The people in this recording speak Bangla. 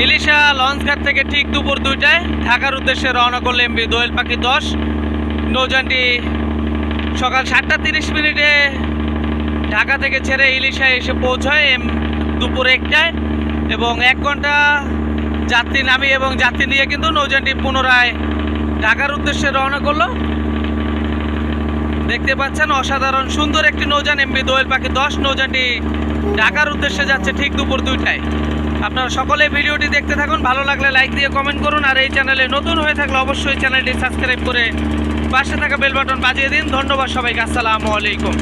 ইলিশা লঞ্চঘাট থেকে ঠিক দুপুর দুইটায় ঢাকার উদ্দেশ্যে রওনা করল এমবি দোয়েল পাখি দশ। নৌযানটি সকাল সাতটা তিরিশ মিনিটে ঢাকা থেকে ছেড়ে ইলিশায় এসে পৌঁছায় এম দুপুর একটায় এবং এক ঘণ্টা যাত্রী নামি এবং যাত্রী নিয়ে কিন্তু নৌযানটি পুনরায় ঢাকার উদ্দেশ্যে রওনা করল। দেখতে পাচ্ছেন অসাধারণ সুন্দর একটি নৌযান এমবি দোয়েল পাখি দশ। নৌযানটি ঢাকার উদ্দেশ্যে যাচ্ছে ঠিক দুপুর দুইটায়। আপনারা সকলে ভিডিওটি দেখতে থাকুন, ভালো লাগলে লাইক দিয়ে কমেন্ট করুন, আর এই চ্যানেলে নতুন হয়ে থাকলে অবশ্যই চ্যানেলটি সাবস্ক্রাইব করে পাশে থাকা বেল বাটন বাজিয়ে দিন। ধন্যবাদ সবাইকে, আসসালামু আলাইকুম।